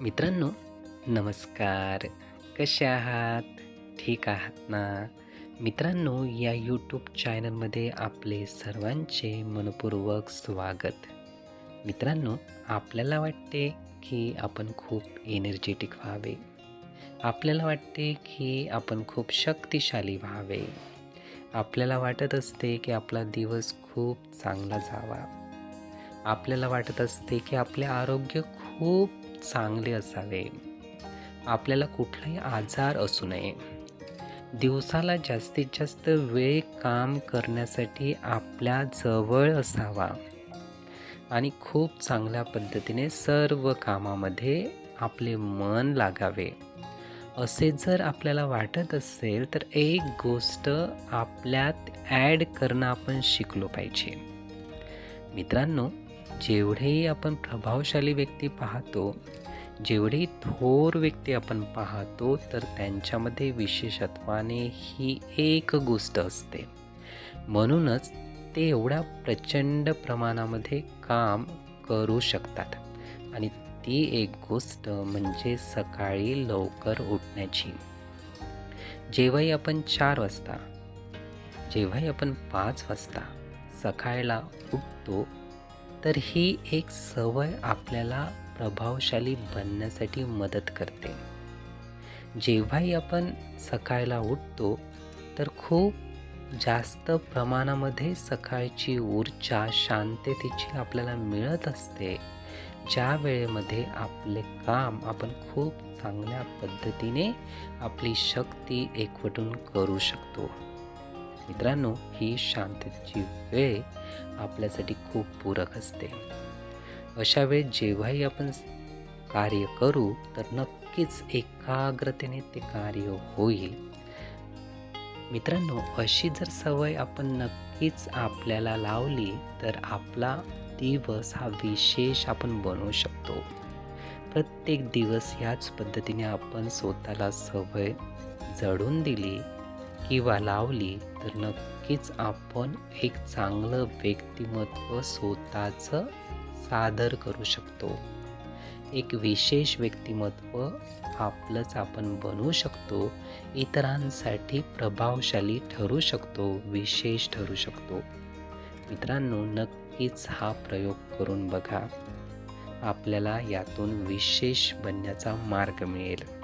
मित्रांनो नमस्कार. कसे आहात? ठीक आहात ना? मित्रांनो या यूट्यूब चॅनलमध्ये आपले सर्वांचे मनपूर्वक स्वागत. मित्रांनो आपल्याला वाटते की आपण खूप एनर्जेटिक व्हावे. आपल्याला वाटते की आपण खूप शक्तिशाली व्हावे. आपल्याला वाटत असते की आपला दिवस खूप चांगला जावा. आपल्याला वाटत असते की आपले आरोग्य खूप चांगले असावे. आपल्याला कुठलाही आजार असू नये. दिवसाला जास्तीत जास्त वेळ काम करण्यासाठी आपल्या जवळ असावा. आणि खूप चांगल्या पद्धतीने सर्व कामामध्ये आपले मन लागावे. असे जर आपल्याला वाटत असेल तर एक गोष्ट आपल्यात ॲड करणं आपण शिकलो पाहिजे. मित्रांनो जेवढेही आपण प्रभावशाली व्यक्ती पाहतो जेवढी थोर व्यक्ती आपण पाहतो तर त्यांच्यामध्ये विशेषत्वाने ही एक गोष्ट असते. म्हणूनच ते एवढ्या प्रचंड प्रमाणामध्ये काम करू शकतात. आणि ती एक गोष्ट म्हणजे सकाळी लवकर उठण्याची. जेव्हाही आपण चार वाजता जेव्हाही आपण पाच वाजता सकाळला उठतो तर ही एक सवय आपल्याला प्रभावशाली बनण्यासाठी मदत करते. जेव्हाही आपण सकाळला उठतो तर खूप जास्त प्रमाणामध्ये सकाळची ऊर्जा शांततेची आपल्याला मिळत असते. ज्या वेळेमध्ये आपले काम आपण खूप चांगल्या पद्धतीने आपली शक्ती एकवटून करू शकतो. मित्रांनो ही शांततेची वेळ आपल्यासाठी खूप पूरक असते. अशा वेळेस जेव्हाही आपण कार्य करू तर नक्कीच एकाग्रतेने ते कार्य होईल. मित्रांनो अशी जर सवय आपण नक्कीच आपल्याला लावली तर आपला दिवस हा विशेष आपण बनवू शकतो. प्रत्येक दिवस याच पद्धतीने आपण स्वतःला सवय जडून दिली किंवा लावली तर नक्कीच आपण एक चांगलं व्यक्तिमत्व स्वतःचं सादर करू शकतो. एक विशेष व्यक्तिमत्व आपलंच आपण बनवू शकतो इतरांसाठी प्रभावशाली ठरू शकतो विशेष ठरू शकतो. मित्रांनो नक्कीच हा प्रयोग करून बघा. आपल्याला यातून विशेष बनण्याचा मार्ग मिळेल.